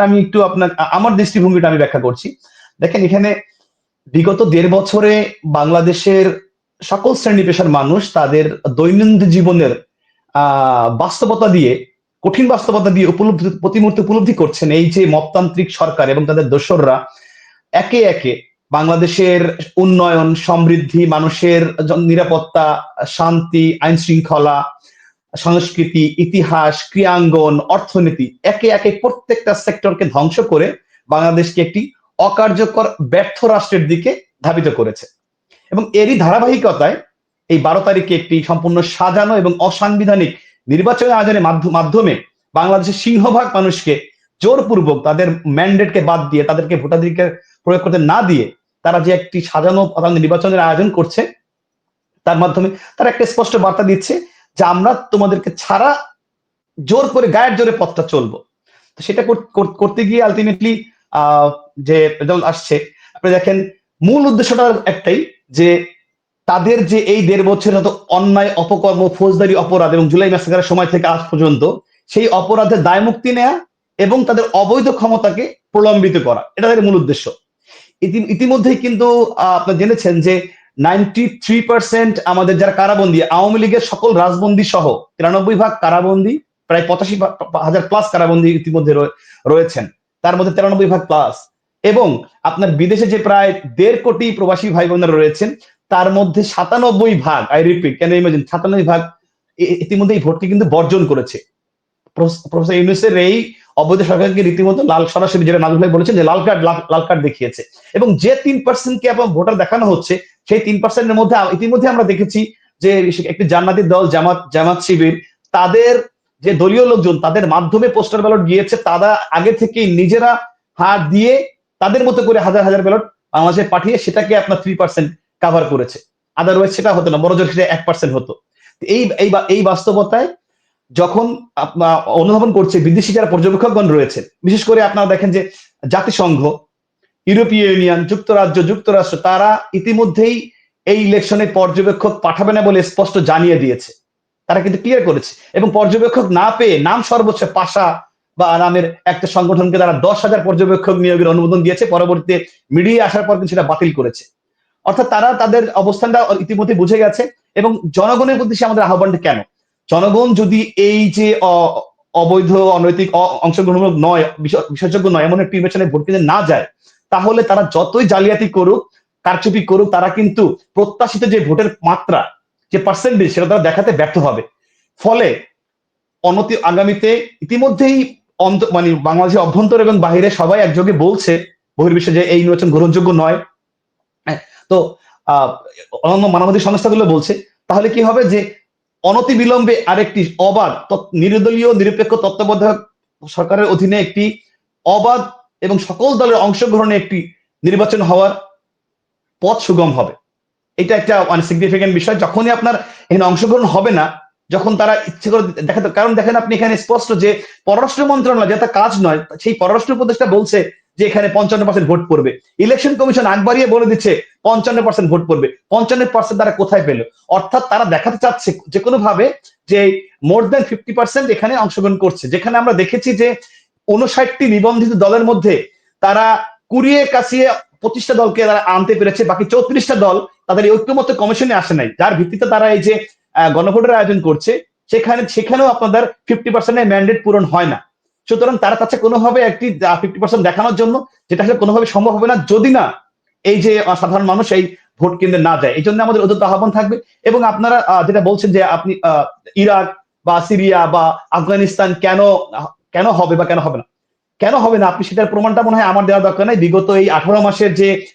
সেটা আমি একটু আপনার আমার দৃষ্টিভঙ্গিটা আমি ব্যাখ্যা করছি। দেখেন, এখানে বিগত দেড় বছরে বাংলাদেশের সকল শ্রেণি পেশার মানুষ তাদের দৈনন্দিন জীবনের বাস্তবতা দিয়ে, কঠিন বাস্তবতা দিয়ে উপলব্ধি প্রতি মুহূর্তে উপলব্ধি করছেন এই যে মপতান্ত্রিক সরকার এবং তাদের দোসররা, একে একে বাংলাদেশের উন্নয়ন, সমৃদ্ধি, মানুষের নিরাপত্তা, শান্তি আইন শৃঙ্খলা সংস্কৃতি, ইতিহাস, ক্রিয়াঙ্গন, অর্থনীতি, একে একে প্রত্যেকটা সেক্টরকে ধ্বংস করে বাংলাদেশকে একটি অকার্যকর ব্যর্থ রাষ্ট্রের দিকে ধাবিত করেছে। এবং এরই ধারাবাহিকতায় এই বারো তারিখে একটি সম্পূর্ণ সাজানো এবং অসাংবিধানিক নির্বাচনের আয়োজনের মাধ্য- মাধ্যমে বাংলাদেশের সিংহভাগ মানুষকে জোরপূর্বক তাদের ম্যান্ডেটকে বাদ দিয়ে, তাদেরকে ভোটাধিকার প্রয়োগ করতে না দিয়ে তারা যে একটি সাজানো নির্বাচনের আয়োজন করছে, তার মাধ্যমে তারা একটা স্পষ্ট বার্তা দিচ্ছে যে আমরা তোমাদেরকে ছাড়া জোর করে গায়ের জোরে পথটা চলবো। তো সেটা কর- কর- করতে গিয়ে আলটিমেটলি যে রেজাল্ট আসছে আপনি দেখেন মূল উদ্দেশ্যটা একটাই যে তাদের যে এই দেড় বছরের মতো অন্যায় অপকর্ম ফৌজদারি অপরাধ এবং জুলাই মাসের সময় থেকে আজ পর্যন্ত সেই অপরাধের দায় মুক্তি নেয়া এবং তাদের অবৈধ ক্ষমতাকে প্রলম্বিত করা। এটা তাদের মূল উদ্দেশ্য। ইতিমধ্যেই কিন্তু আহ, আপনারা জেনেছেন যে নাইনটি থ্রি পার্সেন্ট আমাদের যারা কারাবন্দী, আওয়ামী লীগের সকল রাজবন্দী সহ, তিরানব্বই ভাগ কারাবন্দী, প্রায় পঁচাশি হাজার প্লাস কারাবন্দী ইতিমধ্যে রয়ে- রয়েছেন। তার মধ্যে তিরানব্বই ভাগ প্লাস এবং আপনার বিদেশে যে প্রায় দেড় কোটি প্রবাসী ভাই বোনেরা রয়েছেন, তার মধ্যে সাতানব্বই ভাগ আই রিপিট কেন ইমাজিন সাতানব্বই ভাগ ইতিমধ্যে এই ভোটকে কিন্তু বর্জন করেছে। প্রফেস- প্রফেসর ইউনুসের এই অবৈধ সরকারকে রীতিমতো লাল সরাসরি যেটা নাজুল ভাই বলেছেন যে লাল কার্ড লাল- লাল কার্ড দেখিয়েছে। এবং যে তিন পার্সেন্টকে আপনার ভোটার দেখানো হচ্ছে সেই তিন পার্সেন্টের মধ্যে ইতিমধ্যে আমরা দেখেছি যে একটি জান্নাতি দল, জামাত জামাত শিবির, তাদের যে দলীয় লোকজন, তাদের মাধ্যমে পোস্টার ব্যালট গিয়েছে। তারা আগে থেকেই নিজেরা হাত দিয়ে তাদের মতো করে হাজার হাজার ব্যালট বাংলাদেশে পাঠিয়ে সেটাকে আপনার থ্রি পার্সেন্ট কাভার করেছে। আদারওয়াইজ সেটা হতো না, বড় জোর সেটা এক পার্সেন্ট হতো। এই এই বাস্তবতায় যখন অনুধাবন করছে বিদেশি যারা পর্যবেক্ষকগণ রয়েছে, বিশেষ করে আপনারা দেখেন যে জাতিসংঘ ইউরোপীয় ইউনিয়ন, যুক্তরাজ্য, যুক্তরাষ্ট্র, তারা ইতিমধ্যেই এই ইলেকশনে পর্যবেক্ষক পাঠাবে না বলে স্পষ্ট জানিয়ে দিয়েছে। তারা কিন্তু ক্লিয়ার করেছে। এবং পর্যবেক্ষক না পেয়ে নাম সর্বোচ্চ পাশা বা নামের একটা সংগঠনকে তারা দশ হাজার পর্যবেক্ষক নিয়োগের অনুমোদন দিয়েছে। পরবর্তীতে মিডিয়া আসার পর কিন্তু সেটা বাতিল করেছে। অর্থাৎ তারা তাদের অবস্থানটা ইতিমধ্যে বুঝে গেছে এবং জনগণের প্রতি সে আমাদের আহ্বানটা কেন? জনগণ যদি এই যে অবৈধ, অনৈতিক অংশগ্রহণমূলক নয় বিশেষজ্ঞ নয়, এমন একটি নির্বাচনে ভোট দিতে না যায় তাহলে তারা যতই জালিয়াতি করুক কারচুপি করুক তারা কিন্তু প্রত্যাশিত যে ভোটের মাত্রা যে পার্সেন্টেজ সেটা তারা দেখাতে ব্যর্থ হবে। ফলে অনতি আগামীতে ইতিমধ্যেই মানে বাংলাদেশের অভ্যন্তর এবং বাহিরে সবাই একযোগে বলছে বহির্বিশ্বে যে এই নির্বাচন গ্রহণযোগ্য নয়। হ্যাঁ, তো আহ অন্যান্য মানবাধিক সংস্থাগুলো বলছে তাহলে কি হবে যে অনতি বিলম্বে আরেকটি অবাধ নির্দলীয় নিরপেক্ষ তত্ত্বাবধায়ক সরকারের অধীনে একটি অবাধ এবং সকল দলের অংশগ্রহণে একটি নির্বাচন হওয়ার পথ সুগম হবে। এটা একটা মানে সিগনিফিকেন্ট বিষয়। যখনই আপনার এখানে অংশগ্রহণ হবে না, যখন তারা ইচ্ছে করে দেখাতে কারণ দেখেন আপনি এখানে স্পষ্ট যে পররাষ্ট্র মন্ত্রণালয় যেটা কাজ নয়, সেই পররাষ্ট্র উপদেষ্টা বলছে যে এখানে পঞ্চান্ন পার্সেন্ট ভোট পড়বে। ইলেকশন কমিশন আগ বাড়িয়ে বলে দিচ্ছে পঞ্চান্ন পার্সেন্ট ভোট পড়বে। পঞ্চান্ন পার্সেন্ট তারা কোথায় পেল? অর্থাৎ তারা দেখাতে চাচ্ছে যে কোনো ভাবে যে মোর দেন ফিফটি পার্সেন্ট এখানে অংশগ্রহণ করছে। যেখানে আমরা দেখেছি যে উনষাটটি নিবন্ধিত দলের মধ্যে তারা কুড়িয়ে কাছিয়ে পঁচিশটা দলকে তারা আনতে পেরেছে, বাকি চৌত্রিশটা দল তাদের এই ঐক্যমত্য কমিশনে আসে নাই। যার ভিত্তিতে তারা এই যে গণভোটের আয়োজন করছে, সেখানে, সেখানেও আপনাদের ফিফটি পার্সেন্টের ম্যান্ডেট পূরণ হয় না। সুতরাং তারা চাচ্ছে কোনোভাবে একটি ফিফটি পার্সেন্ট দেখানোর জন্য যেটা আসলে কোনোভাবে সম্ভব হবে না, যদি না এই যে সাধারণ মানুষ এই ভোট কেন্দ্রে না যায়। এই জন্য আমাদের অত্যন্ত আহ্বান থাকবে। এবং আপনারা যেটা বলছেন যে আপনি ইরাক বা সিরিয়া বা আফগানিস্তান কেন কেন হবে বা কেন হবে না? কেন হবে না? আপনি সেটার প্রমাণটা মনে হয় আমার দেওয়া দরকার নাই। বিগত এই আঠারো মাসের যে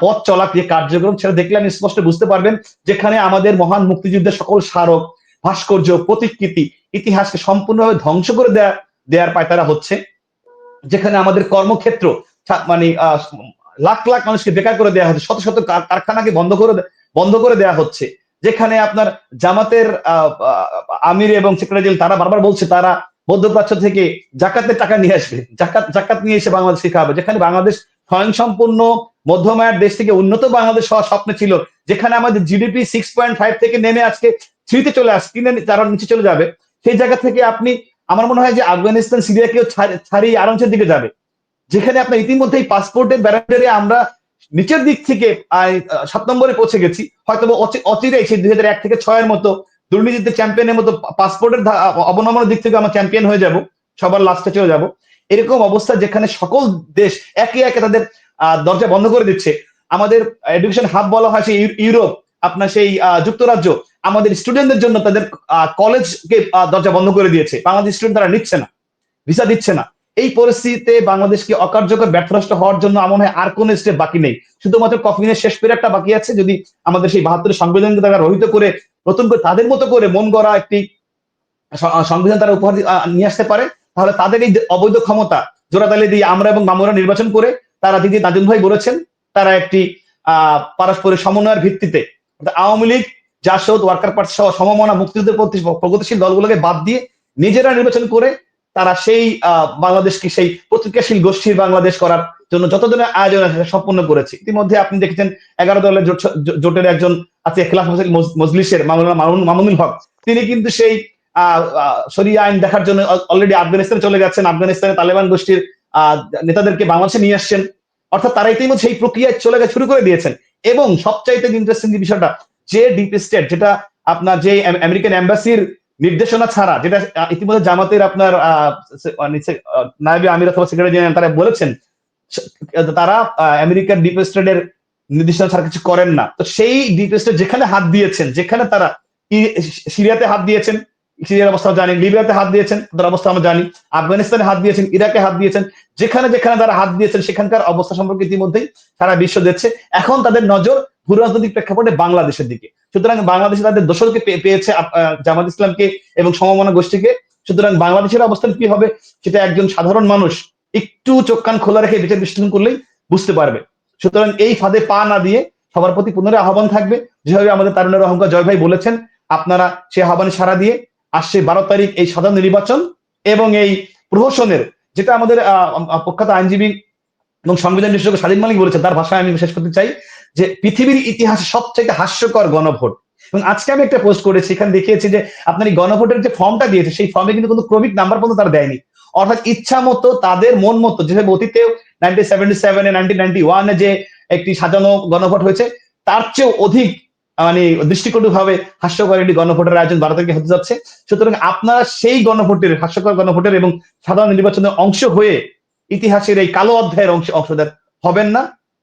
পথ চলা যে কার্যক্রম, সেটা দেখলে আপনি স্পষ্ট বুঝতে পারবেন যেখানে আমাদের মহান মুক্তিযুদ্ধের সকল স্মারক, ভাস্কর্য, প্রতিকৃতি, ইতিহাসকে সম্পূর্ণভাবে ধ্বংস করে দেয়া, দেওয়ার পায়তারা হচ্ছে। যেখানে আমাদের কর্মক্ষেত্র মানে লাখ লাখ মানুষকে বেকার করে দেওয়া হচ্ছে, শত শত কার- কারখানাকে বন্ধ করে বন্ধ করে দেওয়া হচ্ছে। যেখানে আপনার জামাতের আমির এবং সেক্রেটারি তারা বারবার বলছে, তারা মধ্যপ্রাচ্য থেকে জাকাতের টাকা নিয়ে আসবে। জাকাত জাকাত নিয়ে এসে বাংলাদেশ খাবে। যেখানে বাংলাদেশ স্বয়ং সম্পূর্ণ মধ্যমায়ের দেশ থেকে উন্নত বাংলাদেশ হওয়ার স্বপ্ন ছিল, যেখানে আমাদের জিডিপি সিক্স পয়েন্ট ফাইভ থেকে নেমে আজকে থ্রিতে চলে আসছে তিনে তারা নিচে চলে যাবে। সেই জায়গা থেকে আপনি, আমার মনে হয় যে আফগানিস্তান, সিরিয়াকেও ছাড়- ছাড়িয়ে আরামসের দিকে যাবে। যেখানে আপনার ইতিমধ্যেই পাসপোর্টের ব্যারান্ডারে আমরা নিচের দিক থেকে সাত নম্বরে পৌঁছে গেছি। হয়তো বা অচি- অচিরেই সেই দুই হাজার এক থেকে ছয়ের মতো দুর্নীতিতে চ্যাম্পিয়নের মতো পাসপোর্টের অবনমনের দিক থেকে আমরা চ্যাম্পিয়ন হয়ে যাব, সবার লাস্টে চলে যাব। এরকম অবস্থা যেখানে সকল দেশ একে একে তাদের দরজা বন্ধ করে দিচ্ছে। আমাদের এডুকেশন হাব বলা হয় সেই ইউরোপ আপনার সেই যুক্তরাজ্য। আমাদের স্টুডেন্টদের জন্য তাদের কলেজকে দরজা বন্ধ করে দিয়েছে। বাংলাদেশ স্টুডেন্ট তারা নিচ্ছে না ভিসা দিচ্ছে না। এই পরিস্থিতিতে বাংলাদেশকে অকার্যকর ব্যর্থরাষ্ট্র হওয়ার জন্য আমার হয় আর কোন স্টেপ বাকি নেই। শুধুমাত্র কফিনের শেষ পিরিয়ডটা বাকি আছে। যদি আমাদের সেই বাহাত্তর সংবিধানকে তারা রহিত করে নতুন করে তাদের মতো করে মন গড়া একটি সংবিধান তারা উপহার নিয়ে আসতে পারে, তাহলে তাদের এই অবৈধ ক্ষমতা, জোড়াতালি দিয়ে আমরা এবং মামুরা নির্বাচন করে তারা দিদি নাজুন ভাই বলেছেন, তারা একটি পারস্পরিক সমন্বয়ের ভিত্তিতে আওয়ামী লীগ, জাসদ, ওয়ার্কার পার্টি সহ সমমনা, মুক্তিযুদ্ধের প্রতি প্রগতিশীল দলগুলোকে বাদ দিয়ে নিজেরা নির্বাচন করে তারা সেই বাংলাদেশকে সেই প্রতিক্রিয়াশীল গোষ্ঠীর বাংলাদেশ করার জন্য যত ধরনের আয়োজন আছে সম্পন্ন করেছে। ইতিমধ্যে আপনি দেখেছেন এগারো দলের জোট- জোটের একজন আছে খেলাফ হোসেন মজলিসের মামুনুল হক, তিনি কিন্তু সেই শরিয়া আইন দেখার জন্য অলরেডি আফগানিস্তানে চলে যাচ্ছেন। আফগানিস্তানে তালেবান গোষ্ঠীর নেতাদেরকে বাংলাদেশে নিয়ে আসছেন। অর্থাৎ তারা ইতিমধ্যে সেই প্রক্রিয়ায় চলে গেছে শুরু করে দিয়েছেন। এবং সবচাইতে ইন্টারেস্টিং যে বিষয়টা, যে ডিপ স্টেট যেটা আপনার যে আমেরিকান এম্বাসির নির্দেশনা ছাড়া, যেটা ইতিমধ্যে জামাতের আপনার নায়েবে আমির অথবা সেক্রেটারি জেনারেল তারা বলেছেন তারা আমেরিকার ডিপ স্টেটের নির্দেশনা ছাড়া কিছু করেন না। তো সেই ডিপ যেখানে হাত দিয়েছেন, যেখানে তারা সিরিয়াতে হাত দিয়েছেন, সিরিয়ার অবস্থা জানি, লিবিয়াতে হাত দিয়েছেন, তাদের অবস্থা আমরা জানি, আফগানিস্তানে হাত দিয়েছেন, ইরাকে হাত দিয়েছেন, যেখানে যেখানে তারা হাত দিয়েছেন, সেখানকার অবস্থা সম্পর্কে ইতিমধ্যেই সারা বিশ্ব দেখছে। এখন তাদের নজর ভূ রাজনৈতিক প্রেক্ষাপটে বাংলাদেশের দিকে। সুতরাং বাংলাদেশে তাদের দোষরকে পেয়েছে জামাত ইসলামকে এবং সমমনা গোষ্ঠীকে। সুতরাং বাংলাদেশের অবস্থান কি হবে, সেটা একজন সাধারণ মানুষ একটু চোখ কান খোলা রেখে বিচার বিশ্লেষণ করলেই বুঝতে পারবে। সুতরাং এই ফাঁদে পা না দিয়ে সবার প্রতি পুনরায় আহ্বান থাকবে। যেভাবে আমাদের তারুণের অহংকার জয় ভাই বলেছেন, আপনারা সেই আহ্বানে সারা দিয়ে আসছে বারো তারিখ এই সাধারণ নির্বাচন এবং এই প্রহসনের, যেটা আমাদের প্রখ্যাত আইনজীবী এবং সংবিধান বিশেষজ্ঞ স্বাধীন মালিক বলেছেন, তার ভাষায় আমি শেষ করতে চাই যে পৃথিবীর ইতিহাসে সবচেয়ে হাস্যকর গণভোট। এবং আজকে আমি একটা পোস্ট করেছি, এখানে দেখিয়েছি যে আপনার এই গণভোটের যে ফর্মটা দিয়েছে, সেই ফর্মে কিন্তু কোনো ক্রমিক নাম্বার পর্যন্ত তারা দেয়নি। অর্থাৎ ইচ্ছা মতো, তাদের মন মতো, যেভাবে অতীতেও যে একটি সাজানো গণভোট হয়েছে, তার চেয়েও অধিক মানে দৃষ্টিকটু ভাবে হাস্যকর একটি গণভোটের আয়োজন ভারত থেকে হতে যাচ্ছে। সুতরাং আপনারা সেই গণভোটের, হাস্যকর গণভোটের এবং সাধারণ নির্বাচনের অংশ হয়ে ইতিহাসের এই কালো অধ্যায়ের অংশ অংশদার হবেন না।